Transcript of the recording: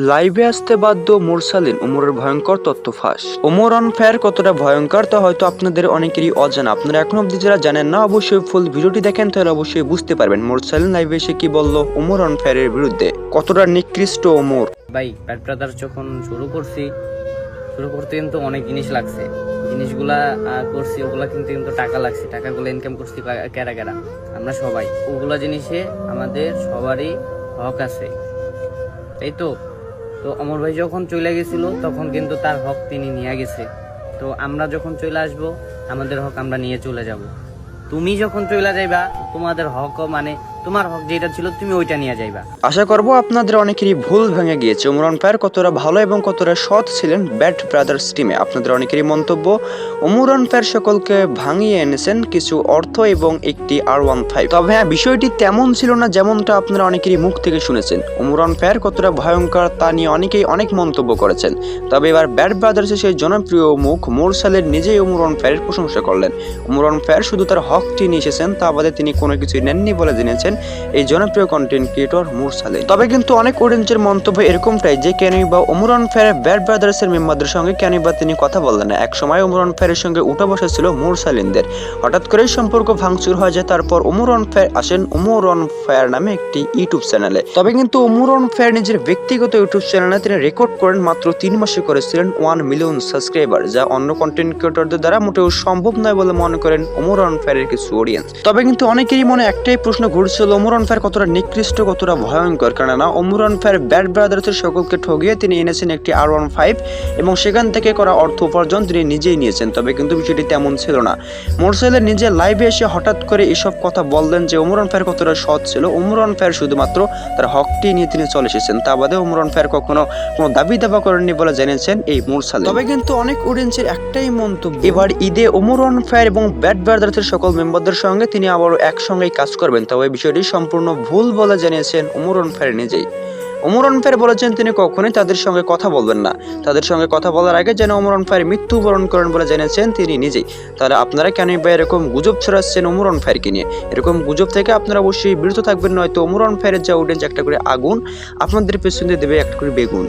লাইভে আসতে বাধ্য মুরসালিন, ওমরের ভয়ঙ্কর তথ্য ফাঁস। ওমর অন ফায়ার কতটা ভয়ঙ্কর তা হয়তো আপনাদের অনেকেরই অজানা। আপনারা এখন অব্দি যারা জানেন না, অবশ্যই ফুল ভিডিওটি দেখেন, তাহলে অবশ্যই বুঝতে পারবেন মুরসালিন লাইভে এসে কি বলল ওমর অন ফায়ারের বিরুদ্ধে। কতটা নিকৃষ্ট ওমর। ভাই প্যাট ব্রাদার যখন শুরু করছি, শুরু করতে কিন্তু অনেক জিনিস লাগছে। জিনিসগুলা করছি, ওগুলা কিন্তু কিন্তু টাকা লাগছে। টাকাগুলো ইনকাম করছি কা- কেরা কেরা? আমরা সবাই। ওগুলা জিনিসে আমাদের সবারই হক আছে। তাই তো? তো অমর ভাই যখন চলে গেছিল, তখন কিন্তু তার হক তিনি নিয়ে গেছে। তো আমরা যখন চলে আসব, আমাদের হক আমরা নিয়ে চলে যাব। তুমি যখন চলে যাইবা, তোমাদের হকও মানে তোমার হক যেটা ছিল, তুমি ওইটা নিয়ে যাইবা। আশা করব আপনাদের অনেকেরই ভুল ভেঙে গিয়েছে। ওমর অন ফায়ার কতটা ভালো এবং কতটা সৎ ছিলেন ব্যাট ব্রাদার্স টিমে। আপনাদের অনেকেরই মন্তব্য ওমর অন ফায়ার সকলকে ভাঙিয়ে এনেছেন কিছু অর্থ এবং একটি আর ওয়ান ফাইভ তবে হ্যাঁ বিষয়টি তেমন ছিল না যেমনটা আপনারা অনেকেরই মুখ থেকে শুনেছেন। ওমর অন ফায়ার কতটা ভয়ঙ্কর তা নিয়ে অনেকেই অনেক মন্তব্য করেছেন। তবে এবার ব্যাট ব্রাদার্সের সেই জনপ্রিয় মুখ মোরসালের নিজেই ওমর অন ফায়ারের প্রশংসা করলেন। ওমর অন ফায়ার শুধু তার হকটি নিয়ে এসেছেন, তা বাদে তিনি কোনো কিছুই নেননি বলে জেনেছেন। এই জনপ্রিয় কন্টেন্ট ক্রিয়েটর মুরসালে তবে কিন্তু অনেক অডিয়েন্সের মন্তব্য এরকমটাই যে কেনই বা ওমরান ফায়ার ব্যাট ব্রাদার্সের মেম্বারদের সঙ্গে কেনই বা তিনি কথা বললেন না। এক সময় ওমরান ফায়ারের সঙ্গে উঠা বসা ছিল মুরসালিনদের হঠাৎ করেই সম্পর্ক ভাঙচুর হয়ে যায়, তারপর ওমরন ফায়ার আসেন ওমরন ফায়ার নামে একটি ইউটিউব চ্যানেলে তবে কিন্তু ওমরন ফায়ার নিজের ব্যক্তিগত ইউটিউব চ্যানেলে তিনি রেকর্ড করেন মাত্র তিন মাসে করেছিলেন ওয়ান মিলিয়ন সাবস্ক্রাইবার যা অন্য কন্টেন্ট ক্রিয়েটরদের দ্বারা মোটেও সম্ভব নয় বলে মনে করেন ওমরন ফায়ারের কিছু অডিয়েন্স তবে কিন্তু অনেকেরই মনে একটাই প্রশ্ন ঘুরছিল ওমরন ফায়ার কতটা নিকৃষ্ট কতটা ভয়ঙ্কর কেননা ওমরন ফায়ার ব্যাট ব্রাদার্সের সকলকে ঠগিয়ে তিনি এনেছেন একটি আর ওয়ান ফাইভ এবং সেখান থেকে করা অর্থ উপার্জন তিনি নিজেই নিয়েছেন তবে কিন্তু বিষয়টি তেমন ছিল না। মোরসেলের নিজে লাইভে এসে হঠাৎ করে এসব কথা বললেন যে ওমরন ফায়ার কতটা সৎ ছিল ওমরন ফায়ার শুধুমাত্র তার হকটি নিয়ে তিনি চলে এসেছেন তা বাদে ওমরন ফায়ার কখনো কোনো দাবি দাবা করেননি বলে জেনেছেন এই মুরসালে তবে কিন্তু অনেক অডিয়েন্সের একটাই মন্তব্য এবার ঈদে ওমরন ফায়ার এবং ব্যাট ব্রাদার্সের সকল মেম্বারদের সঙ্গে তিনি আবারও একসঙ্গেই কাজ করবেন তবে বিষয়টি সম্পূর্ণ ভুল বলে জানিয়েছেন ওমরন ফায়ার নিজেই। ওমরন ফায়ার বলেছেন, তিনি কখনোই তাদের সঙ্গে কথা বলবেন না। তাদের সঙ্গে কথা বলার আগে যেন ওমরন ফায়ার মৃত্যুবরণ করেন বলে জেনেছেন তিনি নিজেই। তাহলে আপনারা কেন বা এরকম গুজব ছড়াচ্ছেন ওমরন ফায়ারকে নিয়ে? এরকম গুজব থেকে আপনারা অবশ্যই বিরত থাকবেন, নয়তো ওমরন ফায়ারের যা অডিয়েন্স একটা করে আগুন আপনাদের পেছনে দেবে একটা করে বেগুন।